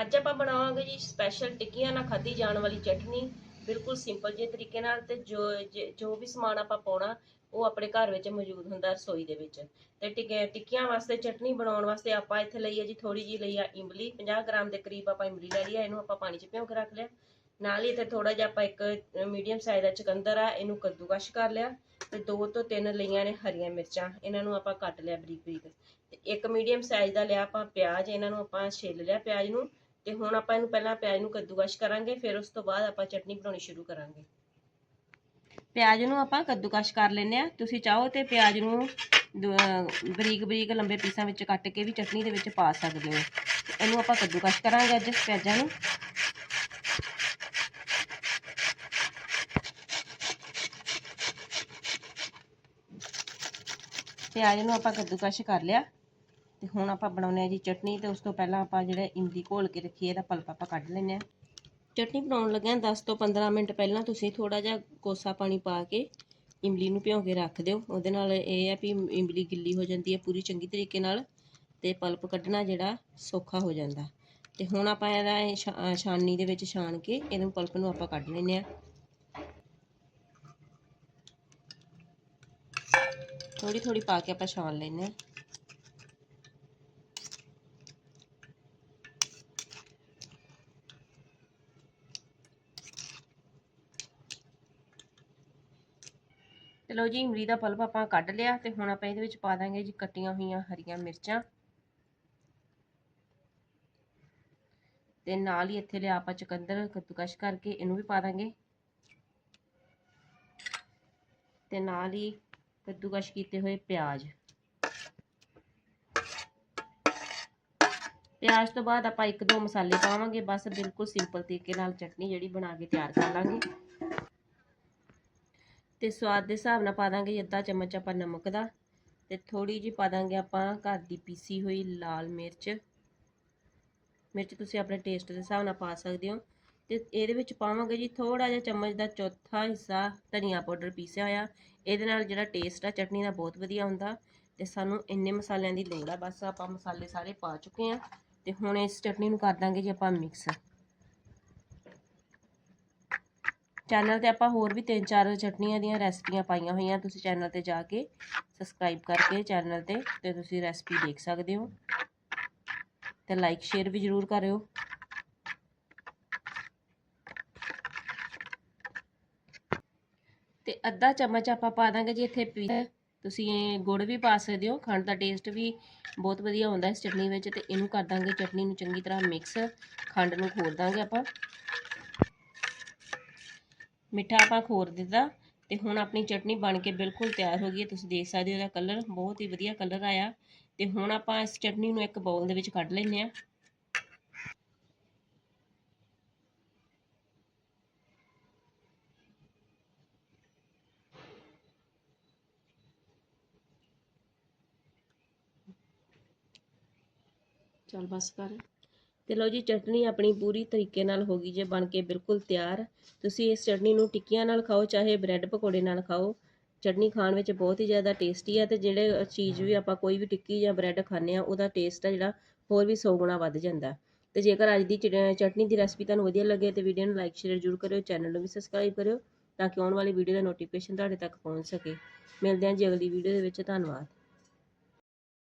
ਅੱਜ ਆਪਾਂ ਬਣਾਵਾਂਗੇ ਜੀ ਸਪੈਸ਼ਲ ਟਿੱਕੀਆਂ ਨਾਲ ਖਾਧੀ ਜਾਣ ਵਾਲੀ ਚਟਨੀ, ਬਿਲਕੁਲ ਸਿੰਪਲ ਜਿਹੇ ਤਰੀਕੇ ਨਾਲ ਤੇ ਜੋ ਜੋ ਵੀ ਸਮਾਨ ਆਪਾਂ ਪਾਉਣਾ, ਉਹ ਆਪਣੇ ਘਰ ਵਿੱਚ ਮੌਜੂਦ ਹੁੰਦਾ ਰਸੋਈ ਦੇ ਵਿੱਚ। ਤੇ ਟਿੱਕੀਆਂ ਵਾਸਤੇ, ਚਟਨੀ ਬਣਾਉਣ ਵਾਸਤੇ ਆਪਾਂ ਇੱਥੇ ਲਈ ਹੈ ਜੀ ਥੋੜੀ ਜੀ ਲਈ ਆ ਇਮਲੀ 50 ਗ੍ਰਾਮ ਦੇ ਕਰੀਬ ਆਪਾਂ ਇਮਲੀ ਲੈ ਲਈ ਆ, ਇਹਨੂੰ ਆਪਾਂ ਪਾਣੀ 'ਚ ਭਿਓ ਕੇ ਰੱਖ ਲਿਆ। ਨਾਲ ਹੀ ਇੱਥੇ ਥੋੜਾ ਜਿਹਾ ਆਪਾਂ ਇੱਕ ਮੀਡੀਅਮ ਸਾਈਜ਼ ਦਾ ਚੁਕੰਦਰ ਆ, ਇਹਨੂੰ ਕੱਦੂਕਸ਼ ਕਰ ਲਿਆ। ਤੇ ਦੋ ਤੋਂ ਤਿੰਨ ਲਈਆਂ ਨੇ ਹਰੀਆਂ ਮਿਰਚਾਂ, ਇਹਨਾਂ ਨੂੰ ਆਪਾਂ ਕੱਟ ਲਿਆ ਬਰੀਕ ਬਰੀਕ ਤੇ ਇੱਕ ਮੀਡੀਅਮ ਸਾਈਜ਼ ਦਾ ਲਿਆ ਆਪਾਂ ਪਿਆਜ਼, ਇਹਨਾਂ ਨੂੰ ਆਪਾਂ ਛਿੱਲ ਲਿਆ ਪਿਆਜ਼ ਨੂੰ। ਤੇ ਹੁਣ ਆਪਾਂ ਇਹਨੂੰ ਪਹਿਲਾਂ ਪਿਆਜ਼ ਨੂੰ ਕੱਦੂਕਸ਼ ਕਰਾਂਗੇ, ਫਿਰ ਉਸ ਤੋਂ ਬਾਅਦ ਆਪਾਂ ਚਟਨੀ ਬਣਾਉਣੀ ਸ਼ੁਰੂ ਕਰਾਂਗੇ। ਪਿਆਜ਼ ਨੂੰ ਆਪਾਂ ਕੱਦੂਕਸ਼ ਕਰ ਲੈਂਦੇ ਆ ਤੁਸੀਂ ਚਾਹੋ ਤੇ ਪਿਆਜ਼ ਨੂੰ ਬਰੀਕ ਬਰੀਕ ਲੰਬੇ ਪੀਸਾਂ ਵਿੱਚ ਕੱਟ ਕੇ ਵੀ ਚਟਨੀ ਦੇ ਵਿੱਚ ਪਾ ਸਕਦੇ ਹੋ। ਇਹਨੂੰ ਆਪਾਂ ਕੱਦੂਕਸ਼ ਕਰਾਂਗੇ ਅੱਜ ਪਿਆਜ਼ਾਂ ਨੂੰ। ਪਿਆਜ਼ ਨੂੰ ਆਪਾਂ ਕੱਦੂਕਸ਼ ਕਰ ਲਿਆ। ਤੇ ਹੁਣ ਆਪਾਂ ਬਣਾਉਨੇ ਆ ਜੀ ਚਟਨੀ ਤੇ ਉਸ ਤੋਂ ਪਹਿਲਾਂ ਆਪਾਂ ਜਿਹੜਾ ਇਮਲੀ ਘੋਲ ਕੇ ਰੱਖੀ ਇਹਦਾ ਪਲਪ ਆਪਾਂ ਕੱਢ ਲੈਨੇ ਆ ਚਟਨੀ ਬਣਾਉਣ ਲੱਗਿਆਂ 10 ਤੋਂ 15 ਮਿੰਟ ਪਹਿਲਾਂ ਤੁਸੀਂ ਥੋੜਾ ਜਿਹਾ ਕੋਸਾ ਪਾਣੀ ਪਾ ਕੇ ਇਮਲੀ ਨੂੰ ਭਿਓ ਕੇ ਰੱਖ ਦਿਓ। ਉਹਦੇ ਨਾਲ ਇਹ ਹੈ ਵੀ ਇਮਲੀ ਗਿੱਲੀ ਹੋ ਜਾਂਦੀ ਹੈ ਪੂਰੀ ਚੰਗੀ ਤਰੀਕੇ ਨਾਲ ਤੇ ਪਲਪ ਕੱਢਣਾ ਜਿਹੜਾ ਸੌਖਾ ਹੋ ਜਾਂਦਾ। ਤੇ ਹੁਣ ਆਪਾਂ ਇਹਦਾ ਇਹ ਛਾ- ਛਾਨਣੀ ਦੇ ਵਿੱਚ ਛਾਣ ਕੇ ਇਹਨੂੰ ਪਲਪ ਨੂੰ ਆਪਾਂ ਕੱਢ ਲੈਨੇ ਆ ਥੋੜੀ ਥੋੜੀ ਪਾ ਕੇ ਆਪਾਂ ਛਾਣ ਲੈਨੇ ਆ ਤੇ ਲਓ ਜੀ, ਇਮਲੀ ਦਾ ਪਲਪ ਆਪਾਂ ਕੱਢ ਲਿਆ ਤੇ ਹੁਣ ਆਪਾਂ ਇਹਦੇ ਵਿੱਚ ਪਾ ਦਾਂਗੇ ਜੀ ਕੱਟੀਆਂ ਹੋਈਆਂ ਹਰੀਆਂ ਮਿਰਚਾਂ। ਤੇ ਨਾਲ ਹੀ ਇੱਥੇ ਲਿਆ ਆਪਾਂ ਚੁਕੰਦਰ ਕੱਦੂਕਸ਼ ਕਰਕੇ ਇਹਨੂੰ ਵੀ ਪਾ ਦਾਂਗੇ। ਤੇ ਨਾਲ ਹੀ ਕੱਦੂਕਸ਼ ਕੀਤੇ ਹੋਏ ਪਿਆਜ਼। ਪਿਆਜ਼ ਤੋਂ ਬਾਅਦ ਆਪਾਂ ਇੱਕ ਦੋ ਮਸਾਲੇ ਪਾਵਾਂਗੇ, ਬਸ ਬਿਲਕੁਲ ਸਿੰਪਲ ਤਰੀਕੇ ਨਾਲ ਚਟਨੀ ਜਿਹੜੀ ਬਣਾ ਕੇ ਤਿਆਰ ਕਰ ਲਾਂਗੇ। ਤੇ ਸਵਾਦ ਦੇ ਹਿਸਾਬ ਨਾਲ ਪਾ ਦਾਂਗੇ ਅੱਧਾ ਚਮਚ ਆਪਾਂ ਨਮਕ ਦਾ ਤੇ ਥੋੜੀ ਜਿਹੀ ਪਾ ਦਾਂਗੇ ਆਪਾਂ ਘਰ ਦੀ ਪੀਸੀ ਹੋਈ ਲਾਲ ਮਿਰਚ। ਮਿਰਚ ਤੁਸੀਂ ਆਪਣੇ ਟੇਸਟ ਦੇ ਹਿਸਾਬ ਨਾਲ ਪਾ ਸਕਦੇ ਹੋ। ਤੇ ਇਹਦੇ ਵਿੱਚ ਪਾਵਾਂਗੇ ਜੀ ਥੋੜਾ ਜਿਹਾ ਚਮਚ ਦਾ ਚੌਥਾ ਹਿੱਸਾ ਧਨੀਆ ਪਾਊਡਰ ਪੀਸਿਆ ਹੋਇਆ। ਇਹਦੇ ਨਾਲ ਜਿਹੜਾ ਟੇਸਟ ਆ ਚਟਨੀ ਦਾ ਬਹੁਤ ਵਧੀਆ ਹੁੰਦਾ ਤੇ ਸਾਨੂੰ ਇੰਨੇ ਮਸਾਲਿਆਂ ਦੀ ਲੋੜ ਆ। ਬਸ ਆਪਾਂ ਮਸਾਲੇ ਸਾਰੇ ਪਾ ਚੁੱਕੇ ਆ ਤੇ ਹੁਣ ਇਸ ਚਟਨੀ ਨੂੰ ਕਰ ਦਾਂਗੇ ਜੀ ਆਪਾਂ ਮਿਕਸ ਚੈਨਲ ਤੇ ਆਪਾਂ ਹੋਰ ਵੀ ਤਿੰਨ ਚਾਰ ਚਟਨੀਆਂ ਦੀਆਂ ਰੈਸਪੀਆਂ ਪਾਈਆਂ ਹੋਈਆਂ, ਤੁਸੀਂ ਚੈਨਲ ਤੇ ਜਾ ਕੇ ਸਬਸਕ੍ਰਾਈਬ ਕਰਕੇ ਚੈਨਲ ਤੇ ਤੇ ਤੁਸੀਂ ਰੈਸਪੀ ਦੇਖ ਸਕਦੇ ਹੋ। ਤੇ ਲਾਈਕ ਸ਼ੇਅਰ ਵੀ ਜਰੂਰ ਕਰਿਓ। ਤੇ ਅੱਧਾ ਚਮਚ ਆਪਾਂ ਪਾ ਦਾਂਗੇ ਜੀ ਇੱਥੇ ਪੀ ਤੁਸੀਂ ਗੁੜ ਵੀ ਪਾ ਸਕਦੇ ਹੋ, ਖੰਡ ਦਾ ਟੇਸਟ ਵੀ ਬਹੁਤ ਵਧੀਆ ਹੁੰਦਾ ਇਸ ਚਟਨੀ ਵਿੱਚ ਤੇ ਇਹਨੂੰ ਕਰ ਦਾਂਗੇ ਚਟਨੀ ਨੂੰ ਚੰਗੀ ਤਰ੍ਹਾਂ ਮਿਕਸ ਖੰਡ ਨੂੰ ਖੋਲ ਦਾਂਗੇ ਆਪਾਂ। ਮਿੱਠਾ ਆਪਾਂ ਖੋਰ ਦਿੱਤਾ ਤੇ ਹੁਣ ਆਪਣੀ ਚਟਨੀ ਬਣ ਕੇ ਬਿਲਕੁਲ ਤਿਆਰ ਹੋ ਗਈ ਹੈ। ਤੁਸੀਂ ਦੇਖ ਸਕਦੇ ਹੋ ਇਹਦਾ ਕਲਰ ਬਹੁਤ ਹੀ ਵਧੀਆ ਕਲਰ ਆਇਆ। ਤੇ ਹੁਣ ਆਪਾਂ ਇਸ ਚਟਨੀ ਨੂੰ ਇੱਕ ਬਾਉਲ ਦੇ ਵਿੱਚ ਕੱਢ ਲੈਂਦੇ ਆ ਚਲ ਬਸ ਕਰ। ਤੇ ਲਓ ਜੀ ਚਟਨੀ ਆਪਣੀ ਪੂਰੀ ਤਰੀਕੇ ਨਾਲ ਹੋ ਗਈ ਜੇ ਬਣ ਕੇ ਬਿਲਕੁਲ ਤਿਆਰ। ਤੁਸੀਂ ਇਸ ਚਟਨੀ ਨੂੰ ਟਿੱਕੀਆਂ ਨਾਲ ਖਾਓ, ਚਾਹੇ ਬ੍ਰੈਡ ਪਕੌੜੇ ਨਾਲ ਖਾਓ। ਚਟਨੀ ਖਾਣ ਵਿੱਚ ਬਹੁਤ ਹੀ ਜ਼ਿਆਦਾ ਟੇਸਟੀ ਹੈ ਤੇ ਜਿਹੜੇ ਚੀਜ਼ ਵੀ ਆਪਾਂ ਕੋਈ ਵੀ ਟਿੱਕੀ ਜਾਂ ਬ੍ਰੈਡ ਖਾਂਦੇ ਆ, ਉਹਦਾ ਟੇਸਟ ਆ ਜਿਹੜਾ ਹੋਰ ਵੀ 100 ਗੁਣਾ ਵੱਧ ਜਾਂਦਾ। ਤੇ ਜੇਕਰ ਅੱਜ ਦੀ ਚਟਨੀ ਦੀ ਰੈਸਪੀ ਤੁਹਾਨੂੰ ਵਧੀਆ ਲੱਗੇ ਤੇ ਵੀਡੀਓ ਨੂੰ ਲਾਈਕ, ਸ਼ੇਅਰ ਜ਼ਰੂਰ ਕਰਿਓ, ਚੈਨਲ ਨੂੰ ਵੀ ਸਬਸਕ੍ਰਾਈਬ ਕਰਿਓ ਤਾਂ ਕਿ ਆਉਣ ਵਾਲੀ ਵੀਡੀਓ ਦਾ ਨੋਟੀਫਿਕੇਸ਼ਨ ਤੁਹਾਡੇ ਤੱਕ ਪਹੁੰਚ ਸਕੇ। ਮਿਲਦੇ ਹਾਂ ਜੀ ਅਗਲੀ ਵੀਡੀਓ ਦੇ ਵਿੱਚ, ਧੰਨਵਾਦ।